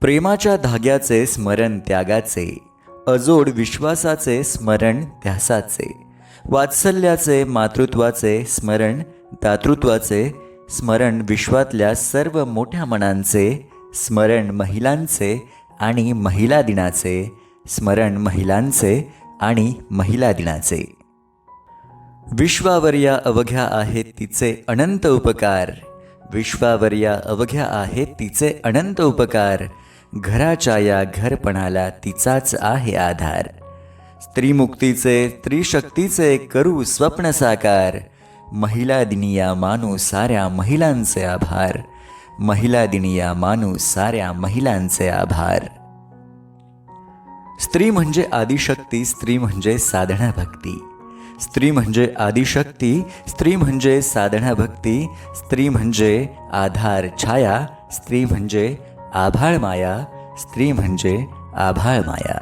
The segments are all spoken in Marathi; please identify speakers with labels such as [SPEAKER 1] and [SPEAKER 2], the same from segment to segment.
[SPEAKER 1] प्रेमाच्या धाग्याचे स्मरण त्यागाचे अजोड विश्वासाचे स्मरण ध्यासाचे वात्सल्याचे मातृत्वाचे स्मरण दातृत्वाचे स्मरण विश्वातल्या सर्व मोठ्या मनांचे स्मरण महिलांचे आणि महिला दिनाचे स्मरण महिलांचे आणि महिला दिनाचे. विश्वावर या अवघ्या आहेत तिचे अनंत उपकार. विश्वावर या अवघ्या आहेत तिचे अनंत उपकार. घराच्या या घरपणाला तिचाच आहे आधार. स्त्रीमुक्तीचे स्त्रीशक्तीचे करू स्वप्न साकार. महिला दिनिया मानू साऱ्या महिलांचे आभार. महिला दिनिया मानू साऱ्या महिलांचे आभार. स्त्री म्हणजे आदिशक्ती स्त्री म्हणजे साधना भक्ती स्त्री म्हणजे आदिशक्ती स्त्री म्हणजे साधना भक्ती स्त्री म्हणजे आधार छाया स्त्री म्हणजे आभाळ माया स्त्री म्हणजे आभाळ माया.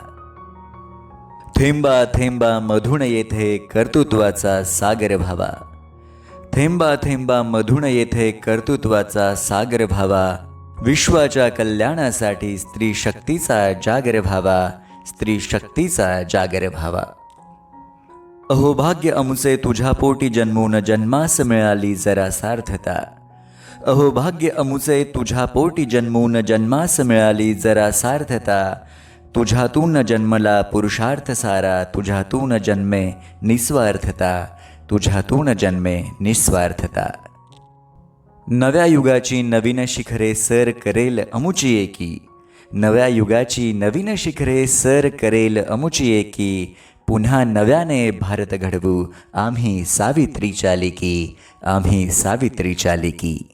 [SPEAKER 1] थेंबा थेंबा मधुण येथे कर्तृत्वाचा सागर भावा थेंबा थेंबा मधुण येथे कर्तृत्वाचा सागर भावा विश्वाच्या कल्याणासाठी स्त्री शक्तीचा जागर भावा स्त्री शक्तीचा जागर भावा अहो भाग्य अमुचे तुझ्या पोटी जन्मून जन्मास मिळाली जरा सार्थता. अहो भाग्य अमुचे तुझ्या पोटी जन्मून जन्मास मिळाली जरा सार्थता. तुझ्यातून जन्मला पुरुषार्थ सारा तुझ्यातून जन्मे निस्वार्थता. तुझ्यातून जन्मे निस्वार्थता. नव्या युगाची नवीन शिखरे सर करेल अमुची एकी. नव्या युगाची नवीन शिखरे सर करेल अमुची एकी. पुन्हा नव्याने भारत घडवू आम्ही सावित्री चालिकी आम्ही सावित्री चालिकी.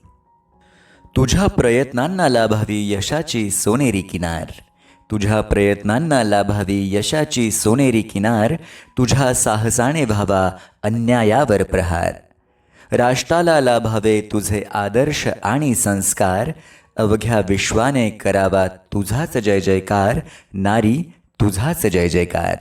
[SPEAKER 1] तुझ्या प्रयत्नांना लाभावी यशाची सोनेरी किनार. तुझ्या प्रयत्नांना लाभावी यशाची सोनेरी किनार. तुझ्या साहसाने व्हावा अन्यायावर प्रहार. राष्ट्राला लाभावे तुझे आदर्श आणि संस्कार. अवघ्या विश्वाने करावा तुझाच जय जयकार. नारी तुझाच जय जयकार.